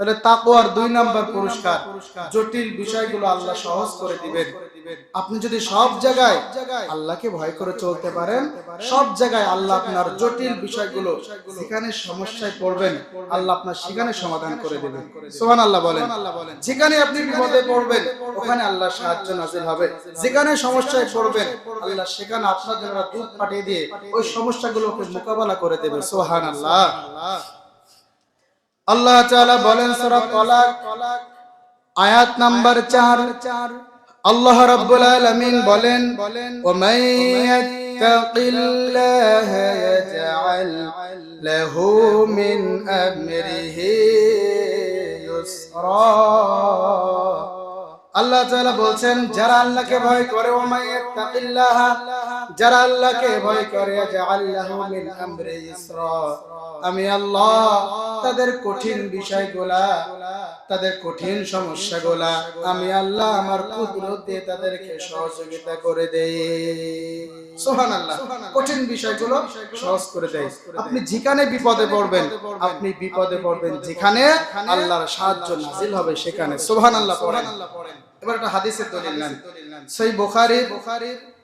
তাহলে তাকওয়ার দুই নাম্বার পুরস্কার জটিল বিষয়গুলো আল্লাহ সহজ করে দিবেন। আপনি যদি সব জায়গায় আল্লাহকে ভয় করে চলতে পারেন সব জায়গায় আল্লাহ আপনার জটিল বিষয়গুলো যেখানে সমস্যায় পড়বেন আল্লাহ আপনার সেখানে সমাধান করে দেবেন। সোহান আল্লাহ বলেন। যেখানে আপনি বিপদে পড়বেন ওখানে আল্লাহ সাহায্য নাজিল হবে। যেখানে সমস্যায় পড়বেন আল্লাহ সেখানে আপনার জন্য দুধ পাঠিয়ে দিয়ে ওই সমস্যাগুলোকে মোকাবেলা করে দেবে। সোহান আল্লাহ আল্লাহ তাআলা বলেন সূরা তলাক, আয়াত নাম্বার 4 আল্লাহ রাব্বুল আলামিন বলেন ওয়া মান ইয়াত্তাকিল্লাহ ইয়াজআল লাহু মিন আমরিহি ইউসরা। আল্লাহ তাআলা বলছেন, যারা আল্লাহকে ভয় করে ও মান ইয়াত্তাকিল্লাহ যারা আল্লাহকে ভয় করে ইয়াজআল লাহু আমরি ইউসরা আমি আল্লাহ, তাদের কঠিন বিষয়গুলা, তাদের কঠিন সমস্যাগুলা আমি আল্লাহ আমার কুদরত দিয়ে তাদেরকে সহযোগিতা করে দেই। সোহান আল্লাহ কঠিন বিষয়গুলো সহজ করে দেয় আপনি যেখানে বিপদে পড়বেন, আপনি বিপদে পড়বেন যেখানে আল্লাহর সাহায্য নাজিল হবে সেখানে। সোহান আল্লাহ পড়েন। এবার একটা হাদিসের দলিল নেন। সেই বুখারী বুখারীর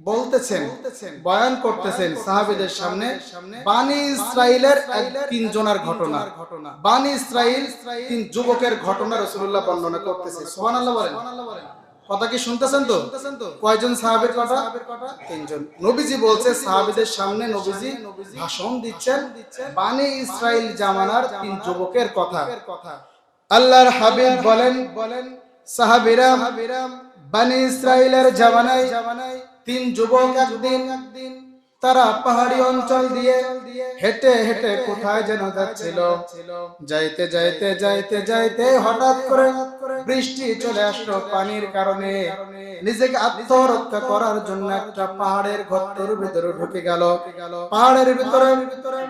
বলতেছেন বয়ান করতেছেন সাহাবীদের সামনে বানি ইসরাইলের এক তিনজনের ঘটনা। বানি ইসরাইল তিন যুবকের ঘটনা রাসূলুল্লাহ বর্ণনা করতেছে। সুবহানাল্লাহ বলেন। কথা কি শুনতেছেন তো? কয়জন সাহাবীর কথা? তিনজন। নবীজি বলছে সাহাবীদের সামনে নবীজি ভাষণ দিচ্ছেন। বানি ইসরাইল জামানার তিন যুবকের কথা। আল্লাহর হাবিব বলেন বলেন সাহাবীরা বানি ইসরাইলের জামানায় তিন যুবক একদিন একদিন তারা পাহাড়ি অঞ্চল দিয়ে হেঁটে হেঁটে কোথায় যেন যাচ্ছিল। যাইতে যাইতে যাইতে যাইতে হঠাৎ করে বৃষ্টি চলে আসলো পানির কারণে। নিজেকে আত্মরক্ষা করার জন্য একটা পাহাড়ের গর্তের ভিতরে ঢুকে গেল। পাহাড়ের ভিতরে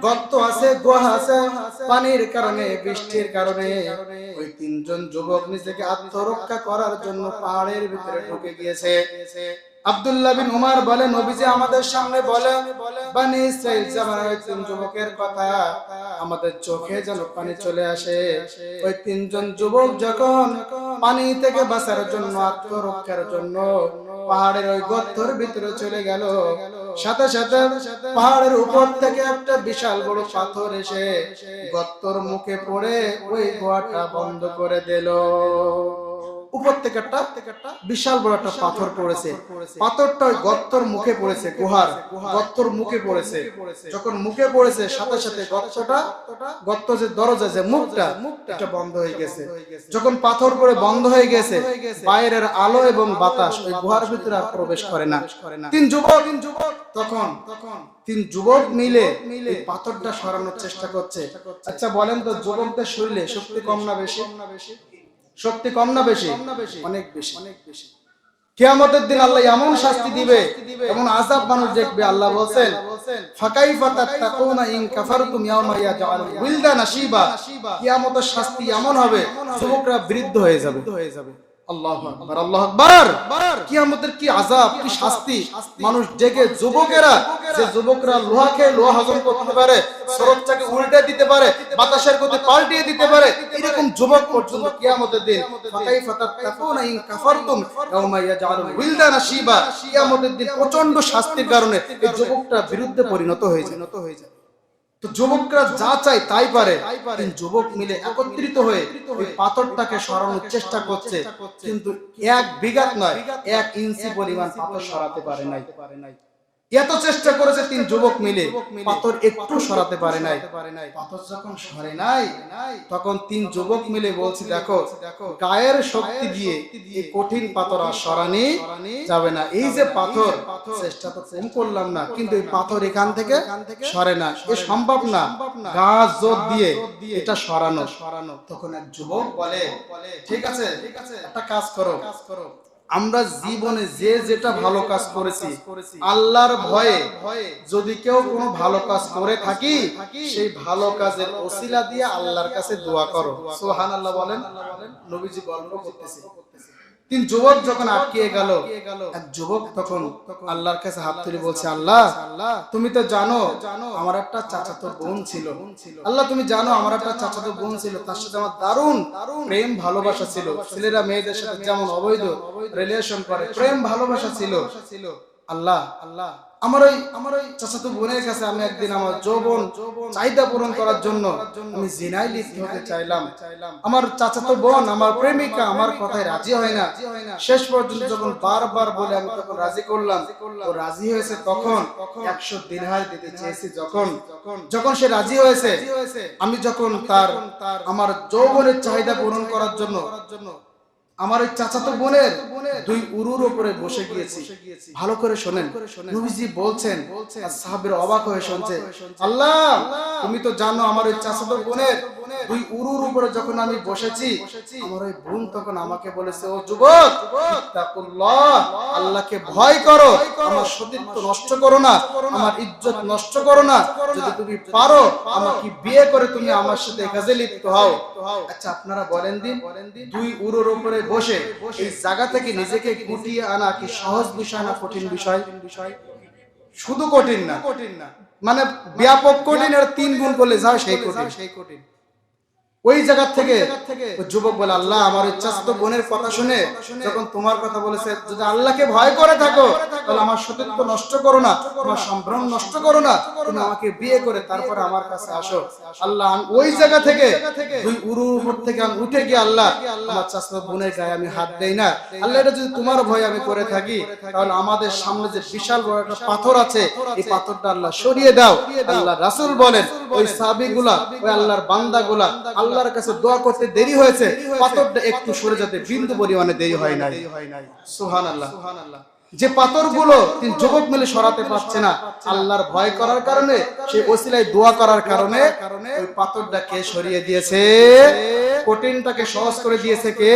গর্ত আছে, গুহা আছে, পানির কারণে, বৃষ্টির কারণে। ওই তিনজন যুবক নিজেকে আত্মরক্ষা করার জন্য পাহাড়ের ভিতরে ঢুকে গিয়েছে। আব্দুল্লাহ বিন উমার বলে, নবীজি আমাদের সামনে বলে, বানি ইসরাইল জামানার তিন যুবকের কথা, আমাদের চোখে যেন পানি চলে আসে। ওই তিনজন যুবক যখন পানি থেকে বাঁচার জন্য, আত্মরক্ষার জন্য পাহাড়ের ওই গর্তর ভিতরে চলে গেল, সাথে সাথে পাহাড়ের উপর থেকে একটা বিশাল বড় পাথর এসে গর্তর মুখে পড়ে ওই গোয়াটা বন্ধ করে দিল। উপর থেকে একটা বিশাল বড় একটা পাথর পড়েছে। পাথরটা ওই গর্তর মুখে পড়েছে, গুহার গর্তর মুখে পড়েছে। যখন মুখে পড়েছে, সাথে সাথে যে দরজা, যে মুখটা, এটা বন্ধ হয়ে গেছে। যখন পাথর পরে বন্ধ হয়ে গেছে, বাইরের আলো এবং বাতাস ওই গুহার ভিতরে আর প্রবেশ করে না। তিন যুবক যুবক তখন তখন তিন যুবক মিলে পাথরটা সরানোর চেষ্টা করছে। আচ্ছা বলেন তো, যুবকদের শরীরে শক্তি কম না বেশি? শক্তি কম না বেশি? অনেক বেশি। অনেক বেশি। কিয়ামতের দিন আল্লাহ এমন শাস্তি দিবে এমন আযাব মানুষ দেখবে আল্লাহ বলেন ফাকাইফা তাত্তাকুনা ইন কাফারতুম ইয়াওমা ইয়াজআল উইলদানা শিবা কিয়ামতের শাস্তি এমন হবে যুবকরা বৃদ্ধ হয়ে যাবে। হয়ে যাবে। আল্লাহু আকবার আল্লাহু আকবার। কিয়ামতের কি আযাব কি শাস্তি? মানুষ ডেকে যুবকেরা। যে যুবকরা লোহা খেয়ে লোহা হজম করতে পারে সরকটাকে উল্টে দিতে পারে, বাতাসের গতি পাল্টিয়ে দিতে পারে, এরকম যুবক পর্যন্ত কিয়ামতের দিন। ফাকাইফা তাত্তাকুনা ইন কাফারতুম ইয়াওমা ইয়াজআলুল উইলদানা শিবা কিয়ামতের দিন প্রচণ্ড শাস্তির কারণে এই যুবকটা বিরুদ্ধে পরিণত হয়ে যায়। হয়ে যায় তো যুবকরা যা চায় তাই পারে যুবক মিলে একত্রিত হয়ে ওই পাথরটাকে সরানোর চেষ্টা করছে। কিন্তু এক বিঘাত নয়, এক ইঞ্চি পরিমাণ পাথর সরাতে পারে নাই। এত চেষ্টা করেছে তিন যুবক মিলে পাথর একটু সরাতে পারে নাই। পাথর যখন সরে নাই তখন তিন যুবক মিলে বলছি দেখো গায়ের শক্তি দিয়ে এই কঠিন পাথর আর সরানি যাবে না। এই যে পাথর চেষ্টা তো কম করলাম না কিন্তু এই পাথর এখান থেকে সরে না। এ সম্ভব না। গাছ জোর দিয়ে এটা সরানো। সরানো। তখন এক যুবক বলে ঠিক আছে ঠিক আছে। একটা কাজ করো। কাজ করো। আমরা জীবনে যে যেটা ভালো কাজ করেছি আল্লাহর ভয়ে যদি কেউ কোনো ভালো কাজ করে থাকি সেই ভালো কাজের ওসিলা দিয়ে আল্লাহর কাছে দোয়া করো। সোহান আল্লাহ বলেন। নবীজি গল্প করতেছে। তিন যুবক যখন আটকিয়ে গেল, এক যুবক তখন আল্লাহর কাছে হাত তুলে বলছে, আল্লাহ, তুমি তো জানো আমার একটা চাচাতো বোন ছিল। আল্লাহ, তুমি জানো আমার একটা চাচাতো বোন ছিল, তার সাথে আমার দারুণ প্রেম, ভালোবাসা ছিল। ছেলেরা মেয়েদের সাথে যেমন অবৈধ রিলেশন করে, প্রেম, ভালোবাসা ছিল। আল্লাহ আল্লাহ আমার ওই আমার ওই বোনের কাছে আমি একদিন আমার যৌবন চাহিদা পূরণ করার জন্য আমি জিনাই লিপ্ত হতে চাইলাম। আমার বোন, আমার প্রেমিকা আমার কথায় রাজি হয় না। শেষ পর্যন্ত যখন বারবার বলে আমি তখন রাজি করলাম, ও রাজি হয়েছে তখন একশো দিনহার দিতে চেয়েছি যখন। যখন সে রাজি হয়েছে, আমি যখন তার আমার যৌবনের চাহিদা পূরণ করার জন্য আমার ওই চাচাতো বোনের দুই উরুর উপরে বসে গিয়েছি। ভালো করে শোনেন। নবীজি বলছেন সাহাবের অবাক হয়ে শুনছে আল্লাহ তুমি তো জানো আমার ওই চাচাতো বোনের দুই উরুর উপরে যখন আমি বসেছি, আমার ওই বোন তখন আমাকে বলেছে, ও যুবক আল্লাহকে ভয় করো, আমার সতীত্ব নষ্ট করো না, আমার ইজ্জত নষ্ট করো না, যদি তুমি পারো, আমাকে বিয়ে করে তুমি আমার সাথে কাজে লিপ্ত হও। আচ্ছা আপনারা বলেন দিন, দুই উরুর উপরে বসে এই জায়গা থেকে নিজেকে গুটিয়ে আনা কি সহজ বিষয় না কঠিন বিষয়? শুধু কঠিন না। কঠিন না মানে ব্যাপক কঠিন আর তিন গুণ করলে যাও সেই কঠিন সেই কঠিন। ওই জায়গা থেকে যুবক বলে আল্লাহ আমার ইচ্ছা তো বোনের কথা শুনে যখন তোমার কথা বলেছে যদি আল্লাহকে ভয় করে থাকো তাহলে আমার সতীত্ব নষ্ট করো না আমার সম্ভ্রম নষ্ট করো না তুমি আমাকে বিয়ে করে তারপরে আমার কাছে আসো। আল্লাহ আমি ওই জায়গা থেকে দুই উরুর উপর থেকে আমি উঠে গিয়ে আল্লাহ আমার চাষা বোনের গায়ে আমি হাত দেই না। আল্লাহ এটা যদি তোমার ভয় আমি করে থাকি তাহলে আমাদের সামনে যে বিশাল বড় একটা পাথর আছে এই পাথরটা আল্লাহ সরিয়ে দাও। আল্লাহ রাসূল বলেন ওই সাহাবীগুলা ওই আল্লাহর বান্দাগুলা আল্লাহর কাছে দোয়া করতে দেরি হয়েছে, পাথরটা একটু সরে যেতে বিন্দু পরিমাণে দেরি হয় নাই। সুহান আল্লাহ যে পাথরগুলো তিনি যুবক মিলে সরাতে পারছে না, আল্লাহর ভয় করার কারণে, সেই ওসিলায় দোয়া করার কারণে, ওই পাথরটা কে সরিয়ে দিয়েছে? কঠিনটাকে সহজ করে দিয়েছে কে?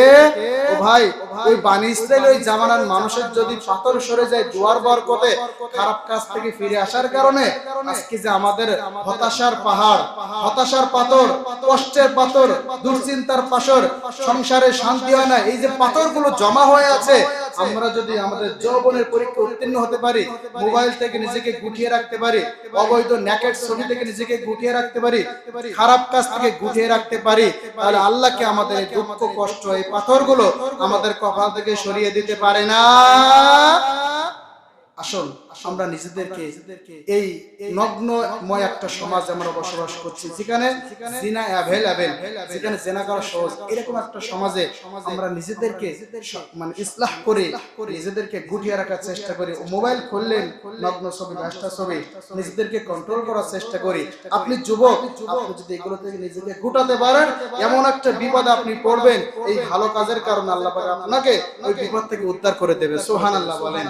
ও ভাই, ওই বানি ইসরায়েল ওই জামানার মানুষের যদি পাথর সরে যায় দুয়ার বরকতে, খারাপ কাজ থেকে ফিরে আসার কারণে, আজকে যে আমাদের হতাশার পাহাড়, হতাশার পাথর, কষ্টের পাথর, দুশ্চিন্তার পাথর সংসারে শান্তি হয় না, এই যে পাথরগুলো জমা হয়ে আছে আমরা যদি আমাদের যৌবনের পরীক্ষা উত্তীর্ণ হতে পারি মোবাইল থেকে নিজেকে গুটিয়ে রাখতে পারি অবৈধ ন্যাকেট ছবি থেকে নিজেকে গুটিয়ে রাখতে পারি খারাপ কাজ থেকে গুটিয়ে রাখতে পারি তাহলে আল্লাহকে আমাদের দুঃখ কষ্ট এই পাথরগুলো আমাদের কপাল থেকে সরিয়ে দিতে পারে না। আসল আমরা নিজেদেরকে এই নগ্নময় একটা সমাজ আমরা বসবাস করছি যেখানে জিনা অ্যাভেলেবেল যেখানে জেনা করা সহজ এরকম একটা সমাজে আমরা নিজেদেরকে মানে ইসলাহ করে নিজেদেরকে গুটিয়ে রাখার চেষ্টা করি মোবাইল খুললেন নগ্ন ছবি ব্যস্তা ছবি নিজেদেরকে কন্ট্রোল করার চেষ্টা করি। আপনি যুবক আপনি যদি এগুলো থেকে নিজেকে গুটাতে পারেন এমন একটা বিপদ আপনি পড়বেন এই ভালো কাজের কারণে আল্লাহ পাক আপনাকে ওই বিপদ থেকে উদ্ধার করে দেবে। সোহান আল্লাহ বলেন।